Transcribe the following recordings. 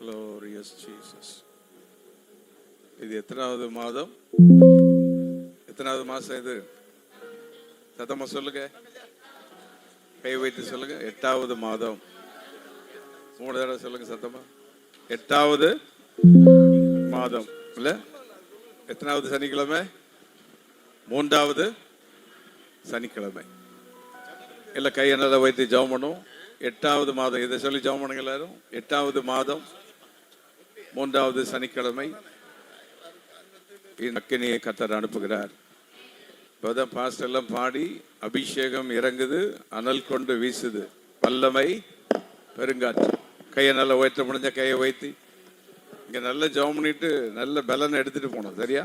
Glorious Jesus இது எத்தனாவது மாதம்? எத்தனாவது மாசம் இது? சத்தமா சொல்லுங்க. கை வைத்து சொல்லுங்க. எட்டாவது மாதம். மூணு தடவை சொல்லுங்க சத்தமா. எட்டாவது மாதம். இல்ல? எத்தனாவது சனிக்கிழமை? மூன்றாவது சனிக்கிழமை. இல்லை கை என்னால் வைத்து ஜெபம் பண்ணும் எட்டாவது மாதம். இதை சொல்லி ஜெபம் பண்ணுங்க எல்லாரும். எட்டாவது மாதம். மூன்றாவது சனிக்கிழமை. இந்த அக்கினியை கத்தர் அனுப்புகிறார். இப்போதான் பாஸ்டர் எல்லாம் பாடி அபிஷேகம் இறங்குது அனல் கொண்டு வீசுது. வல்லமை பெருங்காற்று. கையை நல்லா உயர்த்த முடிஞ்ச கையை வைத்து இங்கே நல்ல ஜெபம் பண்ணிட்டு நல்ல பலனை எடுத்துட்டு போனோம் சரியா?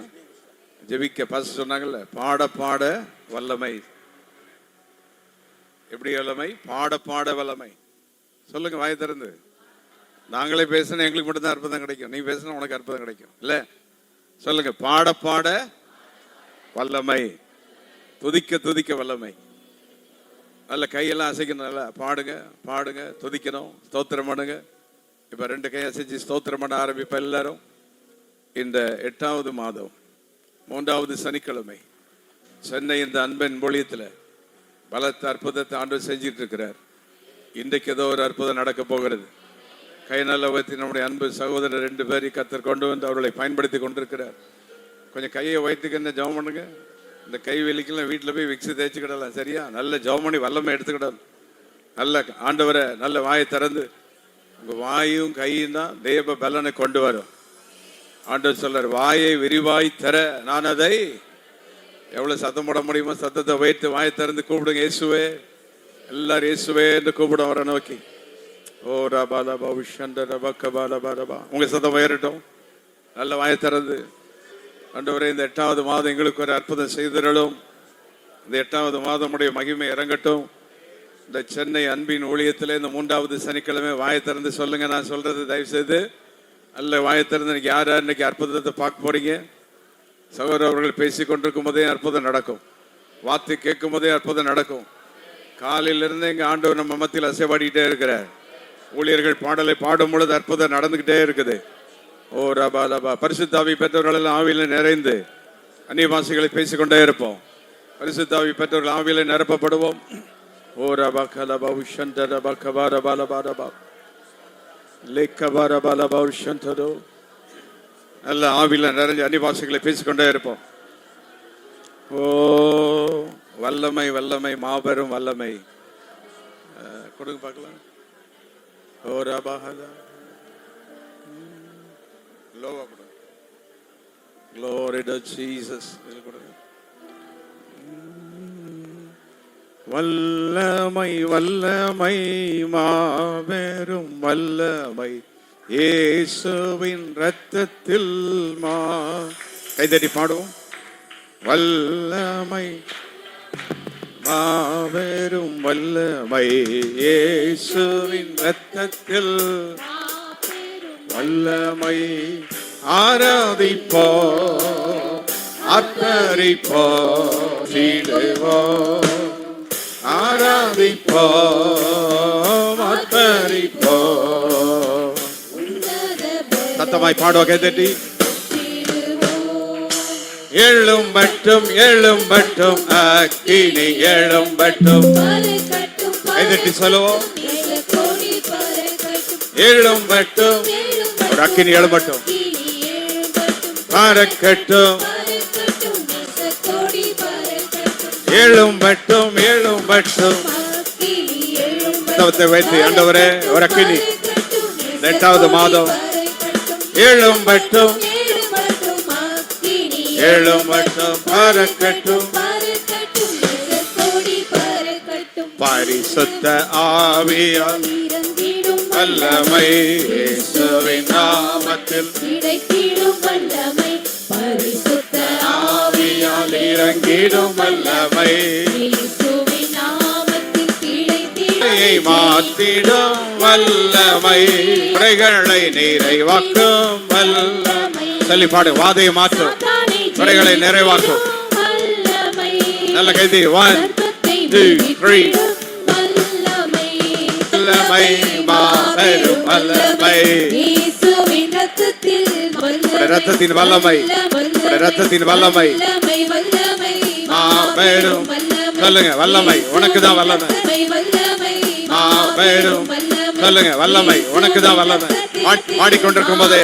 ஜெபிக்க பாஸ்டர் சொன்னாங்கல்ல பாட பாட வல்லமை. எப்படி வல்லமை? பாட பாட வல்லமை. சொல்லுங்க வாயை திறந்து. நாங்களே பேசினா எங்களுக்கு மட்டும்தான் அற்புதம் கிடைக்கும். நீ பேசினா உனக்கு அற்புதம் கிடைக்கும். இல்ல? சொல்லுங்க. பாட பாட வல்லமை. துதிக்க துதிக்க வல்லமை. நல்ல கையெல்லாம் அசைக்கணும். நல்லா பாடுங்க பாடுங்க துதிக்கணும் ஸ்தோத்திரம் பண்ணுங்க. இப்ப ரெண்டு கை அசைச்சு ஸ்தோத்திரம் பண்ண ஆரம்பிப்ப எல்லாரும். இந்த எட்டாவது மாதம் மூன்றாவது சனிக்கிழமை சென்னை இந்த அன்பன் மொழியத்தில் பலத்த அற்புதத்தை ஆண்டு செஞ்சிட்டு இருக்கிறார். இன்றைக்கு ஏதோ ஒரு அற்புதம் நடக்க போகிறது. கை நல்லவத்தி நம்முடைய அன்பு சகோதரர் ரெண்டு பேரை கத்தர் கொண்டு வந்து அவர்களை பயன்படுத்தி கொண்டிருக்கிறார். கொஞ்சம் கையை வயிற்றுக்கு என்ன ஜெபம் பண்ணுங்க? இந்த கை வெளிக்கெல்லாம் வீட்டில் போய் விக்ஸு தேய்ச்சிக்கிடலாம் சரியா? நல்ல ஜெபம் பண்ணி வல்லமை எடுத்துக்கிடலாம் நல்ல ஆண்டவரை நல்ல வாயை திறந்து உங்கள் வாயும் கையும் தான் தேவ பலனை கொண்டு வரும். ஆண்டவர் சொல்லர் வாயை விரிவாய் தர நான் அதை எவ்வளோ சத்தம் போட முடியுமோ சத்தத்தை வைத்து வாயை திறந்து கூப்பிடுங்க. இயேசுவே எல்லாரும் இயேசுவே என்று கூப்பிடும் அவரை நோக்கி. ஓ ரபா லபா உஷண்ட ரபா கபா லபா ரபா. உங்க சதம் உயரட்டும். நல்ல வாய திறந்து. ஆண்டவரே இந்த எட்டாவது மாதம் எங்களுக்கு ஒரு அற்புதம் செய்திடலும் இந்த எட்டாவது மாதம் உடைய மகிமை இறங்கட்டும். இந்த சென்னை அன்பின் ஊழியத்தில் இந்த மூன்றாவது சனிக்கிழமை வாய திறந்து சொல்லுங்க. நான் சொல்றது தயவு செய்து நல்ல வாய திறந்து இன்னைக்கு யார் யார் இன்னைக்கு அற்புதத்தை பார்க்க போறீங்க? சகோதரர் அவர்கள் பேசி கொண்டிருக்கும் போதே அற்புதம் நடக்கும். வார்த்தை கேட்கும் போதே அற்புதம் நடக்கும். காலையிலிருந்து எங்க ஆண்டவர் நம்ம மத்தியில் அசைவாடிக்கிட்டே இருக்கிறார். ஊழியர்கள் பாடலை பாடும் பொழுது அற்புதம் நடந்துகிட்டே இருக்குது. ஓ ரபா ரபா. பரிசுத்தாவி பெற்றவர்கள் ஆவியில் ஆவியில நிறைந்து அந்நியவாசிகளை பேசிக்கொண்டே இருப்போம். பரிசுத்தாவி பெற்றவர்கள் ஆவியில் நிரப்பப்படுவோம். ஓ ரபா கலபா உஷந்த ரபா கபா ரபா லபா ரபா. லேக்கபா ரபா லபா உஷந்ததோ நல்ல ஆவியில் நிறைஞ்ச அன்னிவாசிகளை பேசிக்கொண்டே இருப்போம். ஓ வல்லமை வல்லமை மாபெரும் வல்லமை. கொடுங்க பார்க்கலாம். லோவா கொடுங்க mm. Glory to Jesus. வல்லமை வல்லமை மாபெரும் வல்லமை இயேசுவின் ரத்தத்தில் மா கைதட்டி பாடுவோம். வல்லமை மாபெரும் வல்லமை இயேசுவின் ரத்தத்தில் வல்லமை ஆராதிப்போ அர்ப்பரிப்போ சீடுவோ. ஆராதிப்போ அர்ப்பரிப்போ சத்தமாய் பாடுவா கைதட்டி எழும் மட்டும் எழும் மட்டும் அக்கினி எழும் மட்டும். கைதட்டி சொல்லுவோம். எழும் மட்டும் ஒரு அக்கினி எழும் மட்டும். பறக்கட்டும் எழும் மட்டும் எழும் மட்டும். வைத்து ஆண்டவரே ஒரு அக்கினி. இந்த எட்டாவது மாதம். எழும் எழும் மட்டும் பறக்கட்டும் பரிசுத்த ஆவியால் வல்லமை இயேசுவின் நாமத்தில். கிடைத்திடும் வல்லமை. பரிசுத்த ஆவியால் இறங்கிடும் வல்லமை. மாற்றிடும் வல்லமை. குறைகளை நிறைவாக்கும் வல்லமை. சொல்லி பாடு வாதையை மாற்றும் குறைகளை நிறைவாக்கும். நல்ல கைதி ஒன் வல்லமை. இயேசு ரத்தத்தின் வல்லமை. ரத்தத்தின் வல்லமை. மாபெரும் சொல்லுங்க வல்லமை. உனக்கு தான் வல்லமை. மாபெரும். சொல்லுங்க வல்லமை. உனக்கு தான் வல்லமை பாடி- பாடிக்கொண்டிருக்கும் போதே.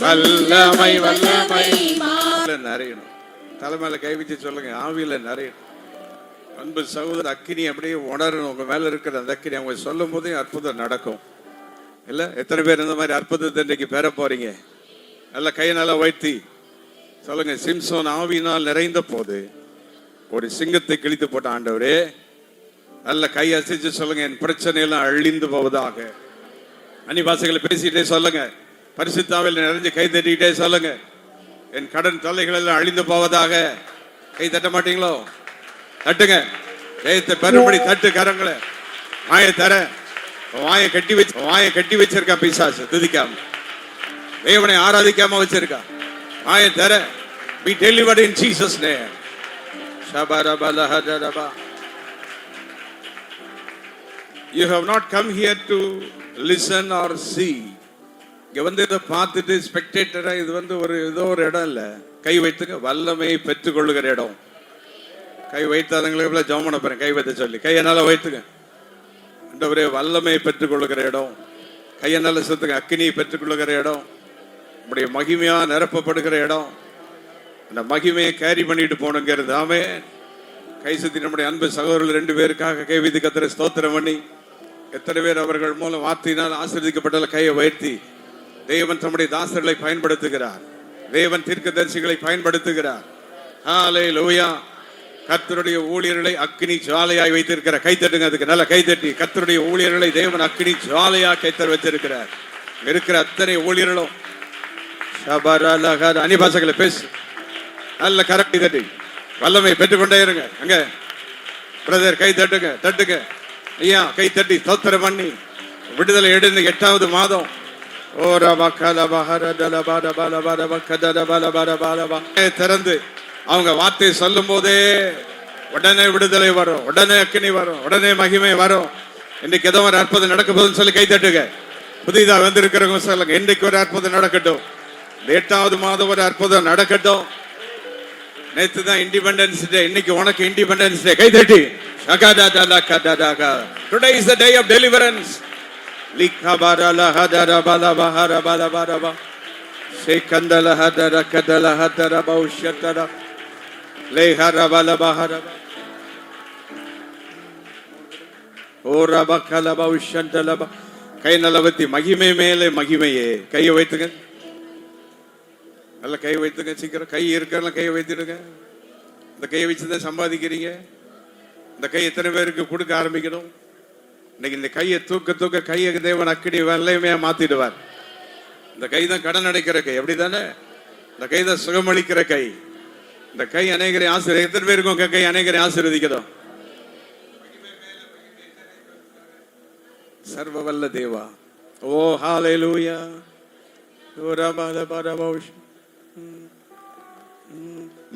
வல்லமை வல்லமை. நிறையணும் தலைமையில கை வச்சு சொல்லுங்க ஆவியில நிறையணும். அன்பு சகோதர அக்கினி அப்படியே உணரணும். உங்க மேல இருக்கிற அந்த அக்கினி அவங்க சொல்லும் போதே அற்புதம் நடக்கும். இல்ல? எத்தனை பேர் இந்த மாதிரி அற்புதத்தை இன்றைக்கு பெற போறீங்க? நல்ல கையை நல்லா வைத்தி சொல்லுங்க சிம்சோன் ஆவியினால் நிறைந்த போது ஒரு சிங்கத்தை கிழித்து போட்ட ஆண்டவரே நல்ல கை அசைச்சு சொல்லுங்க என் பிரச்சனை எல்லாம் அழிந்து போவதாக. அனிவாசிகளை பேசிட்டே சொல்லுங்க. பரிசுத்தாவில் நிறைஞ்சு கை தட்டிக்கிட்டே சொல்லுங்க. என் கடன் தொல்லைகள் எல்லாம் அழிந்து போவதாக. கை தட்ட மாட்டீங்களோ? தட்டுங்க. ஜெயத்தை பெரும்படி தட்டு கரங்களை. வாயை தர. வாயை கட்டி வச்சு வாயை கட்டி வச்சிருக்கா பிசாசு துதிக்காம. தேவனை ஆராதிக்காம வச்சிருக்கா. வாயை தர. Be delivered in Jesus name ஷபரபலஹதரபா you have not come here to listen are see. இங்க வந்து இதை பார்த்துட்டு ஸ்பெக்டேட்டரா இது வந்து ஒரு ஏதோ ஒரு இடம் இல்ல. கை வைத்துங்க வல்லமையை பெற்றுக்கொள்ளுகிற இடம். கை வைத்தாதங்களுக்கு ஜெபம் பண்ண போறேன். கை வைத்த சொல்லி. கையனால வைத்துங்க அண்டவரே வல்லமையை பெற்றுக்கொள்ளுகிற இடம். கையனால சுத்துங்க அக்னியை பெற்றுக்கொள்ளுகிற இடம். நம்முடைய மகிமையா நிரப்பப்படுகிற இடம். அந்த மகிமையை கேரி பண்ணிட்டு போகணுங்கிறது. ஆமே கை சுத்தி நம்முடைய அன்பு சகோதரர்கள் ரெண்டு பேருக்காக கை விதி கத்திர ஸ்தோத்திரம் பண்ணி எத்தனை பேர் அவர்கள் மூலம் வார்த்தையினால் ஆசீர்வதிக்கப்பட்ட கையை உயர்த்தி தேவன் தம்முடைய தாசர்களை பயன்படுத்துகிறார். தேவன் தீர்க்கதரிசிகளை பயன்படுத்துகிறார். ஹாலே லூயா கத்தருடைய ஊழியர்களை அக்னி ஜுவாலையாய் வைத்திருக்கிற கை தட்டுங்க அதுக்கு நல்ல கைத்தட்டி கத்தருடைய ஊழியர்களை தேவன் அக்னி ஜுவாலையா கைத்தர் வச்சிருக்கிறார். இருக்கிற அத்தனை ஊழியர்களும். ஷபரலகர அனிபாசங்களை பேசு. நல்ல கரெக்ட் தட்டி. வல்லமை பெற்றுக்கொண்டே இருங்க. அங்க. பிரதர் கை தட்டுங்க தட்டுங்க. ஐயா கை தட்டி சோத்திரம் பண்ணி. விடுதலை எடுந்து எட்டாவது மாதம். திறந்து. அவங்க வார்த்தை சொல்லும் போதே உடனே விடுதலை வரும். உடனே அக்கினி வரும். உடனே மகிமை வரும். இன்னைக்கு ஏதோ ஒரு அற்புதம் நடக்க போகுதுன்னு சொல்லி கை தட்டுங்க. வந்திருக்கிறவங்க சொல்லுங்க. இன்னைக்கு ஒரு அற்புதம் நடக்கட்டும். எட்டாவது மாதம் ஒரு அற்புதம் நடக்கட்டும். நேற்று தான் இண்டிபெண்டன்ஸ் டே இன்னைக்கு உனக்கு இண்டிபெண்டன்ஸ் டே கை தட்டி. Today is the day of deliverance லிக்கபரல ஹதர பல பஹர பல பரப சேகந்தல ஹதர கதல ஹதர பௌஷ்யதர லேஹர பல பஹர ஓ ரப கல பௌஷ்யந்தல ப கை நலவத்தி மகிமை மேலே மகிமையே கையை வைத்துங்க நல்லா கை வைத்துங்க சீக்கிரம் கை இருக்கிற கையை வைத்துடுங்க இந்த கையை வச்சு தான் சம்பாதிக்கிறீங்க இந்த கை எத்தனை பேருக்கு கொடுக்க ஆரம்பிக்கணும் இன்னைக்கு இந்த கையை தூக்க தூக்க கையை தேவன் அக்கடி வெள்ளையுமே மாத்திடுவார். இந்த கை தான் கடன் அடைக்கிற கை. அப்படிதானே இந்த கை தான் சுகமளிக்கிற கை. இந்த கை அநேகரை ஆசீர் எத்தனை பேருக்கும் உங்க கை அநேகரை ஆசீர்வதிக்கிறோம். சர்வ வல்ல தேவா. ஓ ஹாலே லூயா ரபல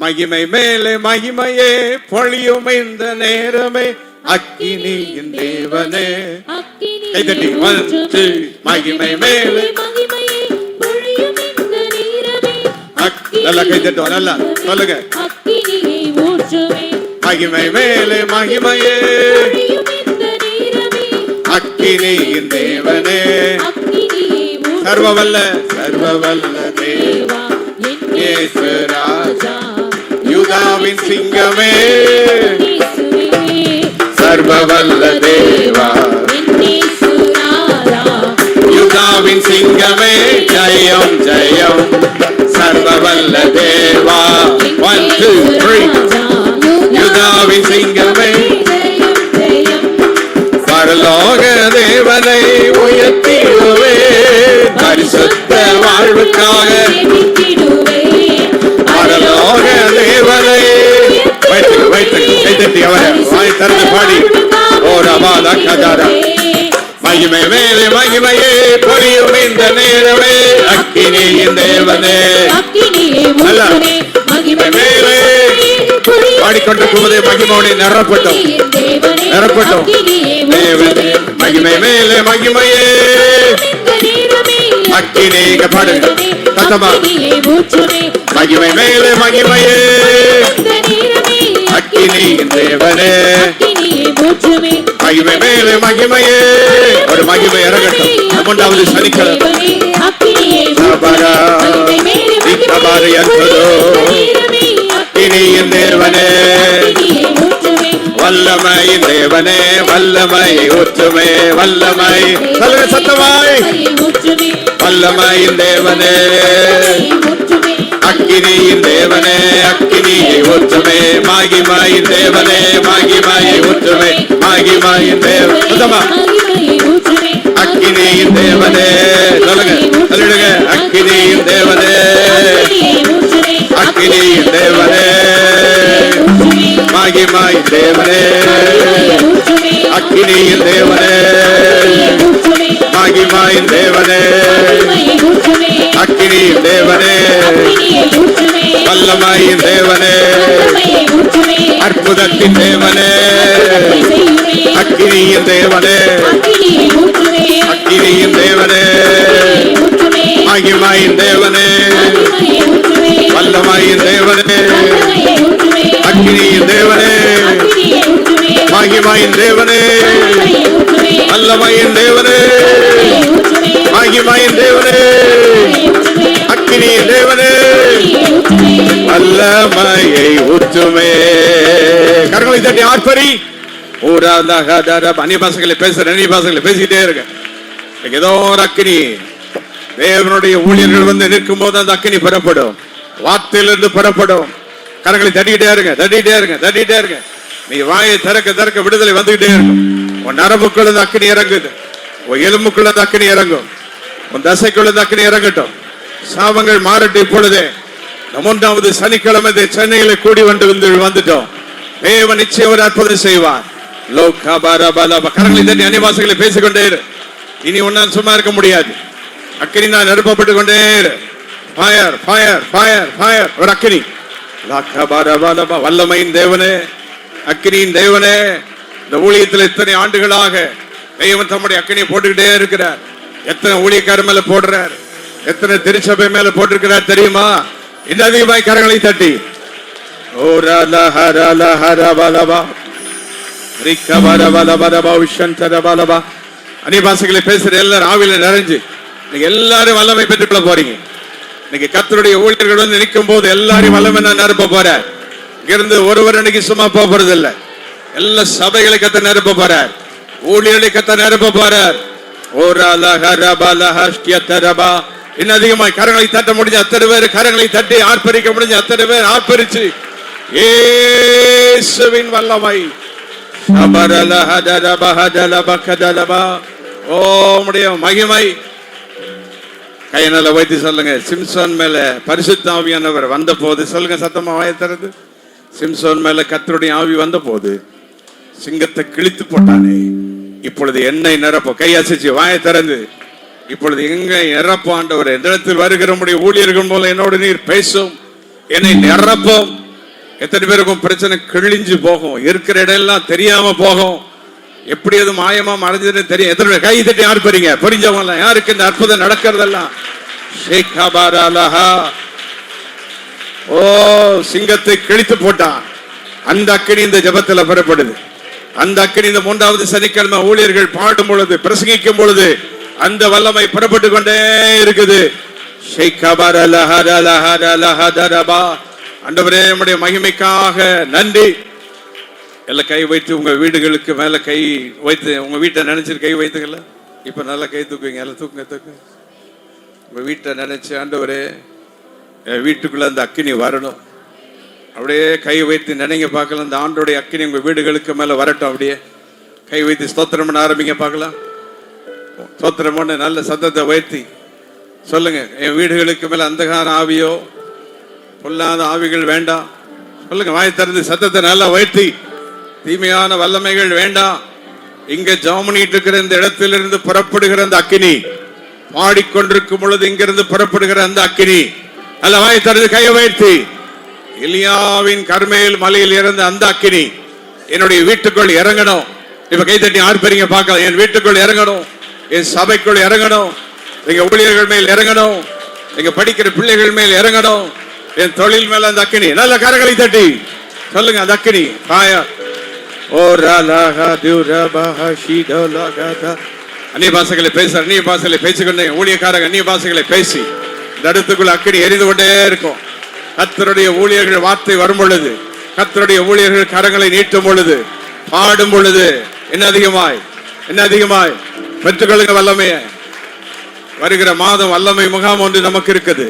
மகிமை மேலே மகிமையே பொழியும் இந்த நேரமே. அக்கினியின் தேவனே கைதட்டி, two, மகிமை மேலே. நல்லா கைதட்டுவோம், நல்லா. சொல்லுங்க. மகிமை மேலே மகிமையே. அக்கினியின் தேவனே. சர்வவல்ல சர்வவல்ல தேவ ராஜா. யூதாவின் சிங்கமே. சர்வவல்ல தேவா என் இயேசு ராஜா. யுதாவின் சிங்கமே ஜெயம் ஜெயம். சர்வவல்ல தேவா ஒன் டூ த்ரீ யுதாவின் சிங்கமே. பரலோக தேவனை உயர்த்திடுவே. பரிசுத்த வாழ்வுக்காக கைத்தட்டி அவரை வாய் திறந்து பாடி ஓ ரபால கதாரா மகிமை மேலே மகிமையே பொழியும் இந்த நேரமே அக்கினியின் தேவனே மகிமை மேலே பொழியும் மகிமோடு நிரப்பட்டும் மகிமை மேலே மகிமையே மகிமை மேலே மகிமையே. அக்கினியின் தேவனே. மகிமை மேலே மகிமையே. ஒரு மகிமை இறங்கட்டும். மூன்றாவது சனிக்கிழமை. அக்கினியின் தேவனே. வல்லமையின் தேவனே. வல்லமை ஊற்றுமே. வல்லமை. சொல்லுங்க சத்தமாய். வல்லமையின் தேவனே. அக்கினியின் தேவனே அக்கினியை ஒற்றுமே. மாகிமாயின் தேவனே மாகிமாயை ஒற்றுமே. மாகிமாயின் தேவ சுத்தமா மகிமையை அக்கினியின் தேவனே. சொல்லுங்க சொல்லிடுங்க. அக்கினியின் தேவனே. அக்கினியை அக்கினியின் தேவனே. மாகிமாய் தேவனே. ஊற்றுமே அக்கினியின் தேவனே. மாகிமாயின் தேவனே. மகிமையை தேவனே. வல்லமாயின் தேவனே. அற்புதத்தின் தேவனே. செய்யுமே அக்கினியின் தேவனே. அக்கினியை அக்கினியின் தேவனே. மகிமாயின் தேவனே. வல்லமாயின் தேவனே. அக்கினியின் தேவனே. மகிமாயின் தேவனே. வல்லமாயின் தேவனே. மகிமையின் தேவனே. ஊற்றுமே அக்கினியின் தேவனே. ஊற்றுமே வல்லமையை ஊற்றுமே. கரங்களை தட்டி ஆட்பரி ஊராதாக அந்நிய பாசங்களை பேசுற அந்நிய பாசங்களை பேசிக்கிட்டே இருக்க ஏதோ ஒரு அக்கினி. தேவனுடைய ஊழியர்கள் வந்து நிற்கும் போது அந்த அக்கினி பெறப்படும். வார்த்தையிலிருந்து பெறப்படும். கரங்களை தட்டிக்கிட்டே இருங்க தட்டிக்கிட்டே இருங்க தட்டிக்கிட்டே இருங்க. நீ வாயை திறக்க திறக்க விடுதலை வந்துகிட்டே இருக்கும். உன் நரம்புக்குள்ள இந்த அக்கினி இறங்குது. உன் எலும்புக்குள்ள இந்த இறங்கும். உன் தசைக்குள்ள தக்கனி இறங்கட்டும். சாபங்கள் மாறட்டும் இப்பொழுதே. மூன்றாவது சனிக்கிழமை சென்னையில கூடி வந்து வந்து வந்துட்டோம். தேவன் நிச்சயம் ஒரு அற்புதம் செய்வார். லோகா பாரா கரங்களை தண்ணி அனிவாசிகளை பேசிக்கொண்டே இரு. இனி உன்னால் சும்மா இருக்க முடியாது. அக்கினி நான் நிரப்பப்பட்டு கொண்டே இரு. ஃபயர் ஃபயர் ஃபயர் ஃபயர் ஒரு அக்கினி. லாக்கா பாரா வல்லமையின் தேவனே. அக்கினியின் தேவனே. இந்த ஊழியத்தில் இத்தனை ஆண்டுகளாக தெய்வம் தம்முடைய அக்கனியை போட்டுக்கிட்டே இருக்கிறார். எத்தனை ஊழியக்கார மேல போடுறார்? எத்தனை திருச்சபை மேல போட்டிருக்கிறார் தெரியுமா? இன்னும் அதிகமாய் கரங்களை தட்டி. ஓ ராலா ஹரலா ஹரபலபா ரிக்கபரபலபரபா உஷந்தரபலபா அந்நிய பேசுற எல்லாரும் ஆவில நிறைஞ்சு. நீங்க எல்லாரும் வல்லமை பெற்றுக்கொள்ள போறீங்க. இன்னைக்கு கத்தருடைய ஊழியர்கள் வந்து நிற்கும் போது எல்லாரையும் வல்லமை நான் நிரப்ப போறேன். இங்கிருந்து ஒருவர் அன்னைக்கு சும்மா போக போறது எல்லா சபைகளை கத்த நிரப்ப போறார். ஊழியர்களை கத்த நிரப்ப போறார் இன்னும் அதிகமாய் கரங்களை தட்ட முடிஞ்ச அத்தனை பேர் கரங்களை தட்டி ஆர்ப்பரிக்க முடிஞ்ச அத்தனை பேர் ஆர்ப்பரிச்சு. ஏசுவின் வல்லமை. அபரல ஓ மகிமை. கை நல்ல வைத்து சொல்லுங்க. சிம்சோன் மேல பரிசுத்தாவியானவர் வந்த போது சொல்லுங்க சத்தமா வாயை சிம்சோன் மேல கத்தருடைய ஆவி வந்த போது சிங்கத்தை கிழித்து போட்டானே. இப்பொழுது என்னை நிரப்ப. கையசைச்சு வாயை திறந்து. இப்பொழுது எங்க நிரப்பாண்டவர் ஆண்டவர்? எந்த வருகிற ஊழியர்கள் மூலம் என்னோடு நீர் பேசும். என்னை நிரப்பும். எத்தனை பேருக்கும் பிரச்சனை கிழிஞ்சு போகும். இருக்கிற இடையெல்லாம் தெரியாம போகும். எப்படி அது மாயமா மறைஞ்சதுன்னு தெரியும். எத்தனை கை தட்டி யார் பெறீங்க? புரிஞ்சவங்க யாருக்கு இந்த அற்புதம் நடக்கிறதெல்லாம்? ஓ சிங்கத்தை கிழித்து போட்டான். அந்த அக்கடி இந்த ஜெபத்துல பெறப்படுது. அந்த அக்கினி இந்த மூன்றாவது சனிக்கிழமை ஊழியர்கள் பாடும் பொழுது பிரசங்கிக்கும் பொழுது அந்த வல்லமை புறப்பட்டு கொண்டே இருக்குது. அண்டவரே நம்முடைய மகிமைக்காக நன்றி. எல்லாம் கை வைத்து உங்க வீடுகளுக்கு மேல கை வைத்து உங்க வீட்டை நினைச்சிட்டு கை வைத்துக்கல. இப்ப நல்லா கை தூக்குவீங்க எல்லாம் தூக்குங்க தூக்குங்க உங்க வீட்டை நினைச்சு ஆண்டவரே என் வீட்டுக்குள்ள அந்த அக்கினி வரணும். அப்படியே கை வைத்து நினைங்க பார்க்கலாம். இந்த ஆண்டோடைய அக்கினி உங்க வீடுகளுக்கு மேல வரட்டும் அப்படியே. கை வைத்து ஸ்தோத்திரம் பண்ண ஆரம்பிங்க பார்க்கலாம். ஸ்தோத்திரம் பண்ண நல்ல சத்தத்தை உயர்த்தி. சொல்லுங்க என் வீடுகளுக்கு மேல அந்தகார ஆவியோ பொல்லாத ஆவிகள் வேண்டாம் சொல்லுங்க வாய் திறந்து சத்தத்தை நல்லா உயர்த்தி. தீமையான வல்லமைகள் வேண்டாம் இங்க ஜாமனிட்டு இருக்கிற இந்த இடத்திலிருந்து புறப்படுகிற அந்த அக்கினி. பாடிக்கொண்டிருக்கும் பொழுது இங்கிருந்து புறப்படுகிற அந்த அக்கினி. அல்ல வாய் திறந்து கையை உயர்த்தி. எலியாவின் கர்மேல் மலையில் இருந்து அந்த அக்கினி என்னுடைய வீட்டுக்குள் இறங்கணும். இப்ப கை தட்டி ஆறு பேருங்க பார்க்கலாம் என் வீட்டுக்குள் இறங்கணும். என் சபைக்குள் இறங்கணும். எங்க ஊழியர்கள் மேல் இறங்கணும். எங்க படிக்கிற பிள்ளைகள் மேல் இறங்கணும். என் தொழில் மேல அந்த அக்கினி. நல்ல கரங்களை தட்டி. சொல்லுங்க அந்த அக்கினி. காயா ஓ ராலாகா தியூரபாஹா ஷீடோலாகாதா அந்நிய பாசங்களை பேச அந்நிய பாசங்களை பேசிக்கொண்டே ஊழியக்காரங்க அந்நிய பாசங்களை பேசி இந்த இடத்துக்குள்ள அக்கினி எரிந்து கொண்டே இருக்கும். கத்தருடைய ஊழியர்கள் வார்த்தை வரும் பொழுது கத்தருடைய ஊழியர்கள் கரங்களை நீட்டும் பொழுது பாடும் பொழுது என்ன அதிகமாய்? என்ன அதிகமாய்? பெற்றுக்கொள்ளுங்க வல்லமைய. வருகிற மாதம் வல்லமை முகாம் ஒன்று நமக்கு இருக்குது.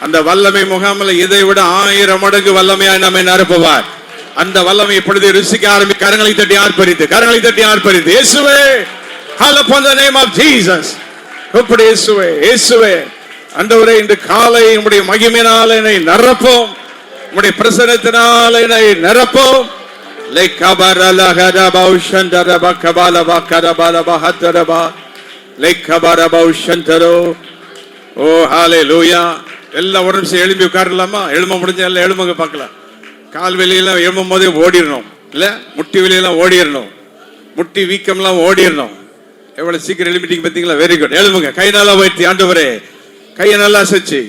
அந்த வல்லமை முகாமில் இதை விட ஆயிரம் மடங்கு வல்லமையாய் நம்மை நிரப்புவார் அந்த வல்லமை இப்பொழுது ருசிக்க ஆரம்பி கரங்களை தட்டி ஆர்ப்பரித்து கரங்களை தட்டி ஆர்ப்பரித்து இயேசுவே hello upon name of of Jesus. கூப்பிடு இயேசுவே இயேசுவே. அண்டவரே இன்று காலை உம்முடைய மகிமையினால் என்னை நிரப்போம். உம்முடைய பிரசனத்தினால் என்னை நிரப்போம். லைக்கபரலகரபா உஷந்தரபா கபாலபா கரபாலபா ஹத்தரபா லைக்கபரபா உஷந்தரோ ஓ ஹாலே லூயா எல்லாம் உடம்பு நிமிஷம் எழும்பி உட்காரலாமா? எழும்ப முடிஞ்ச எல்லாம் எழும்புங்க பார்க்கலாம். கால் வெளியெல்லாம் எழும்பும் போதே ஓடிடணும் இல்லை முட்டி வெளியெல்லாம் ஓடிடணும் முட்டி வீக்கம்லாம் ஓடிடணும் எவ்வளோ சீக்கிரம் எழுப்பிட்டீங்க பார்த்தீங்களா? Very good எழும்புங்க. கை நல்லா போயிட்டு ஆண்டவரே. கையை நல்லா அசைச்சு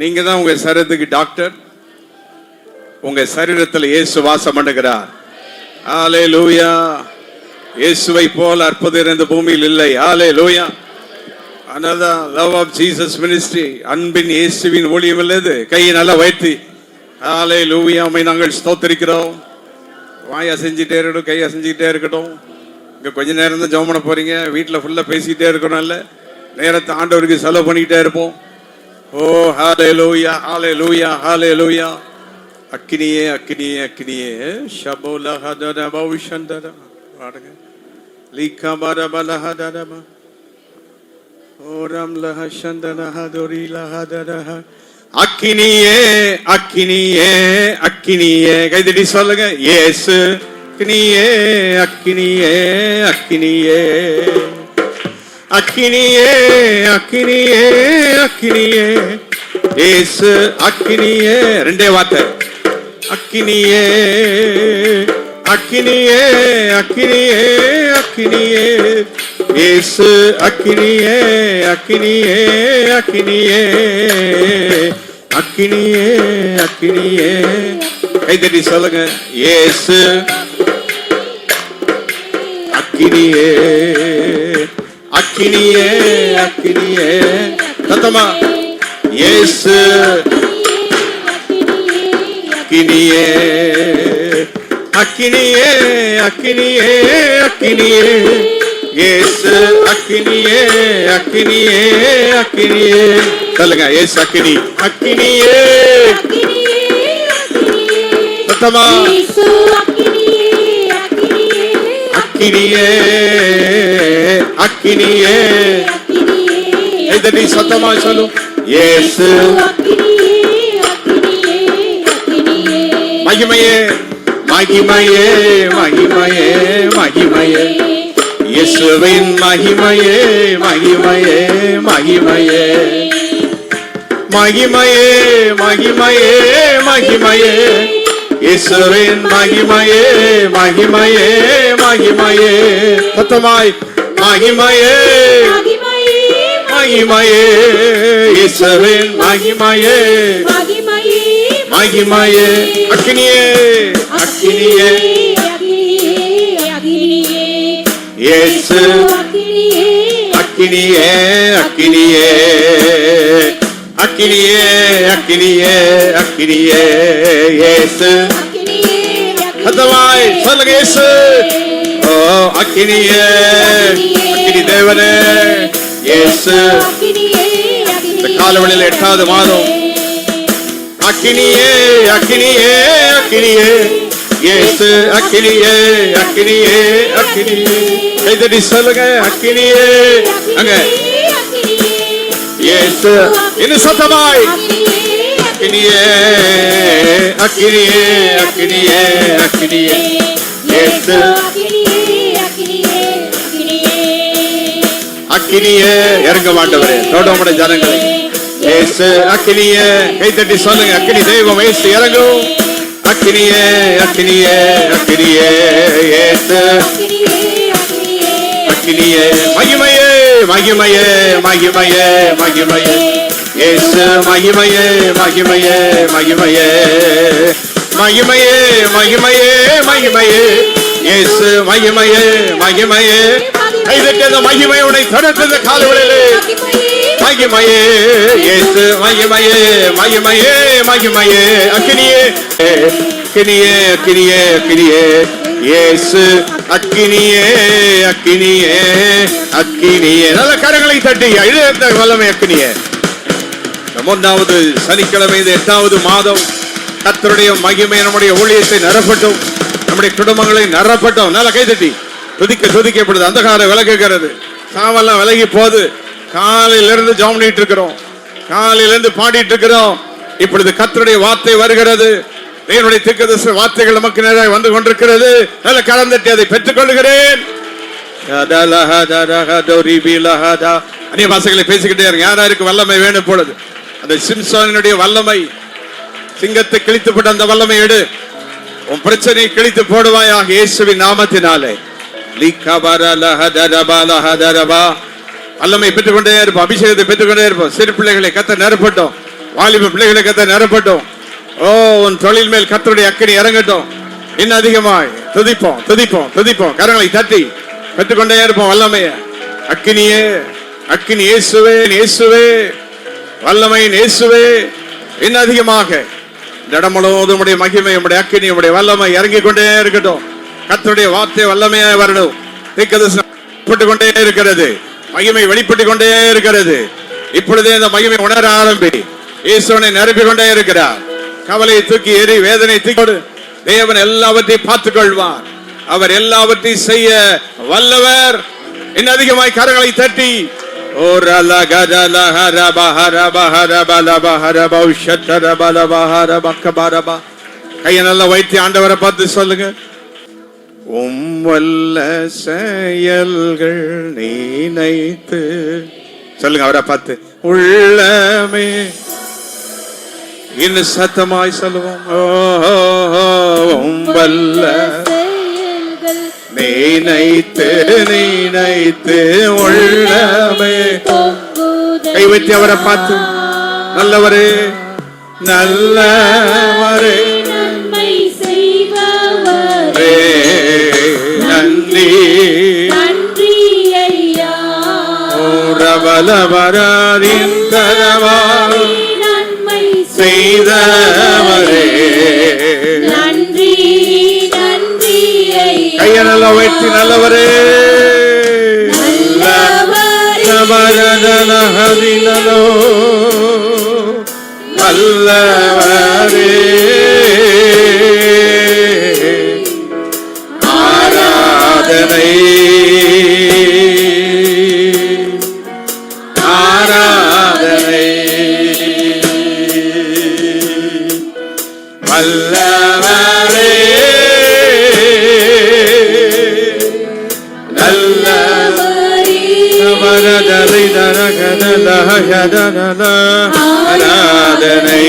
நீங்க தான் உங்க சரீரத்துக்கு டாக்டர். உங்க சரீரத்தில் இயேசு வாசம் பண்ணுகிறார். ஆலே லூயா இயேசுவை போல அற்புதம் இந்த பூமியில் இல்லை. ஆலே லூயா அதனால்தான் லவ் ஆஃப் ஜீசஸ் மினிஸ்ட்ரி அன்பின் இயேசுவின் ஊழியம் இல்லது கையை நல்லா வைத்து ஆலே லூவியாமை நாங்கள் ஸ்தோத்திருக்கிறோம். வாய் அசைஞ்சிட்டே இருக்கட்டும் கை அசைஞ்சிக்கிட்டே இருக்கட்டும். இங்கே கொஞ்ச நேரம் தான் ஜெபம் பண்ண போறீங்க. வீட்டில் ஃபுல்லாக பேசிக்கிட்டே இருக்கணும் இல்ல? நேரத்தை ஆண்டவருக்கு செலவு பண்ணிக்கிட்டே இருப்போம். ஓ ஹாலே லூயா ஹாலே லூயா ஹாலே லூயா அக்கினியே அக்கினியே அக்கினியே. ஷபோல ஹதர பௌஷந்தர பாடுங்க. லீக்கா பர பலஹதரமா ஓரம் லஹ சந்தன லஹா தரஹா அக்கினியே அக்கினியே அக்கினியே. கைதடி சொல்லுங்க. இயேசு. அக்கினியே அக்கினியே அக்கினியே அக்கினியே அக்கினியே அக்கினியே இயேசு அக்கினியே ரெண்டே வார்த்தை அக்கினியே அக்கினியே அக்கினியே அக்கினியே இயேசு அக்கினியே அக்கினியே அக்கினியே அக்கினியே அக்கினியே கைதட்டி சொல்லுங்க. ஏசு அக்கினியே அக்கினியே அக்கினியே. சத்தமா ஏசு அக்கினியே அக்கினியே அக்கினியே அக்கினியே. ஏசு அக்கினியே அக்கினியே அக்கினியே. சொல்லுங்க ஏசு அக்கினி அக்கினியே. சத்தமா அக்கினியே அக்கினியே எதடி சத்தமா சொல்லும் இயேசு மகிமையே மகிமையே மகிமையே மகிமையே. இயேசுவின் மகிமையே மகிமையே மகிமையே. மகிமையே மகிமையே மகிமையே. இயேசுவின் மகிமையே மகிமையே மகிமையே மொத்தமாய் மகிமையே மகிமையே இயேசுவின் மகிமையே மகிமையே அக்கினியே அக்கினியே இயேசு அக்கினியே அக்கினியே அக்கினியே அக்கினியே அக்கினியே இயேசு. சத்தமாய் சொல்லுங்க இயேசு. ஓ அக்கினியே அக்கினி தேவனே இயேசு. இந்த காலவெளியில் எட்டாவது மாதம் அக்கினியே அக்கினியே அக்கினியே இயேசு அக்கினியே அக்கினியே அக்கினியே. கைதடி சொல்லுங்க அக்கினியே. அங்க. இயேசு இன்னும் சத்தமாய்? அக்கினியே அக்கினியே அக்கினியே அக்கினியே. இயேசு அக்கினியே இறங்க மாட்டவரே. தோட்டமுடைய ஜனங்களை. இயேசு அக்கினியே. கைத்தட்டி சொல்லுங்க. அக்கினி தெய்வம் இயேசு இறங்கும். அக்கினியே அக்கினியே அக்கினியே இயேசு அக்கினியே மகிமையே மகிமையே மகிமையே மகிமையே. இயேசு மகிமையே மகிமையே மகிமையே. மகிமையே மகிமையே மகிமையே. இயேசு மகிமையே மகிமையே. கைதட்டு அந்த மகிமையுடைய தொடர்ந்து காலவெளியிலே மகிமையே இயேசு மகிமையே மகிமையே மகிமையே. அக்கினியே அக்கினியே அக்கினியே அக்கினியே. இயேசு அக்கினியே அக்கினியே அக்கினியே. நல்ல கரங்களை தட்டி எழுத வல்லமை அக்கினியே. ஒன்றாவது சனிக்கிழமை இந்த எட்டாவது மாதம் கத்தருடைய மகிமை நம்முடைய ஊழியத்தை நிரப்பட்டும். நம்முடைய குடும்பங்களை நிரப்பட்டும். நல்ல கைதட்டி துதிக்க துதிக்கப்படுது. அந்தகார விலகுகிறது சாவெல்லாம் விலகி போகுது காலையில இருந்து ஜாம் பண்ணிட்டு இருக்கிறோம். காலையில இருந்து பாடிட்டு இருக்கிறோம். இப்பொழுது கத்தருடைய வார்த்தை வருகிறது. தேவனுடைய திக்கதர்சன வார்த்தைகள் நமக்கு நேராக வந்து கொண்டிருக்கிறது. நல்ல கலந்துட்டு அதை பெற்றுக் கொள்கிறேன் அந்நிய பாசங்களை பேசிக்கிட்டே இருங்க. யார் வல்லமை வேணும் பொழுது? அந்த சிம்சானினுடைய வல்லமை. சிங்கத்தை கிழித்து போட்டு அந்த வல்லமை எடு. உன் பிரச்சனையை கிழித்து போடுவாயாக இயேசுவின் நாமத்தினாலே. லீக்காபார லஹதரபா லஹதரபா வல்லமை பெற்றுக்கொண்டே இருப்போம். அபிஷேகத்தை பெற்றுக்கொண்டே இருப்போம். சிறு பிள்ளைகளை கத்த நிரப்பட்டும். வாலிப பிள்ளைகளை கத்த நிரப்பட்டும். ஓ உன் தொழில் மேல் கத்தருடைய அக்கடி இறங்கட்டும். இன்னும் அதிகமாய். துதிப்போம் துதிப்போம் துதிப்போம். கரங்களை தட்டி பெற்றுக்கொண்டே இருப்போம் வல்லமைய. அக்கினியே அக்கினி இயேசுவே இயேசுவே. வல்லமை இயேசுவே. இன்னும் அதிகமாக. இந்த இடம் முழுவதும் உடைய மகிமை உடைய அக்கினி உடைய வல்லமை இறங்கிக் கொண்டே இருக்கட்டும். கத்தருடைய வார்த்தை வல்லமையாய் வரணும். தீர்க்கதரிசனம் கொண்டே இருக்கிறது. மகிமை வெளிப்பட்டு கொண்டே இருக்கிறது. இப்பொழுதே இந்த மகிமை உணர ஆரம்பி. ஈஸ்வரனை நிரப்பிக் கொண்டே இருக்கிறார். கவலையை தூக்கி எறி வேதனை தூக்கி தேவன் எல்லாவற்றையும் பார்த்துக் கொள்வார் அவர் எல்லாவற்றையும் செய்ய வல்லவர். இன்னும் அதிகமாய் கரங்களை தட்டி. ஓ ரல கரல நல்லா ஆண்டவரை பார்த்து சொல்லுங்க. உம் வல்ல செயல்கள் நினைத்து. சொல்லுங்க அவரை பார்த்து. உள்ளமே இன்னும் சத்தமாய் சொல்லுவோம். ஓ, ஓ, ஓ, உம் வல்ல நினைத்து நினைத்து உள்ளமே. கை வைத்து அவரை பார்த்து நல்லவரே நல்லவரே. நன்றி நன்றி. ஐயா ரவலவரிந்தரவா நன்மை செய்தவரே. நன்றி நன்றி கைய நல்லா வைத்து நல்லவரே. நவரதனஹதினலோ வல்லவரே. ஆராதனை ஆராதனை ஆராதனை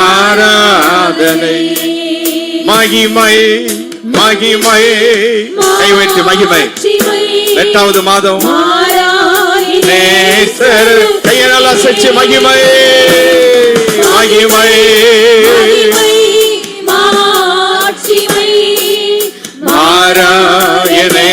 ஆராதனை மகிமை மகிமை கை மகிமை எட்டாவது மாதம் நேசர் கையை மகிமை மகிமை மாறாயனே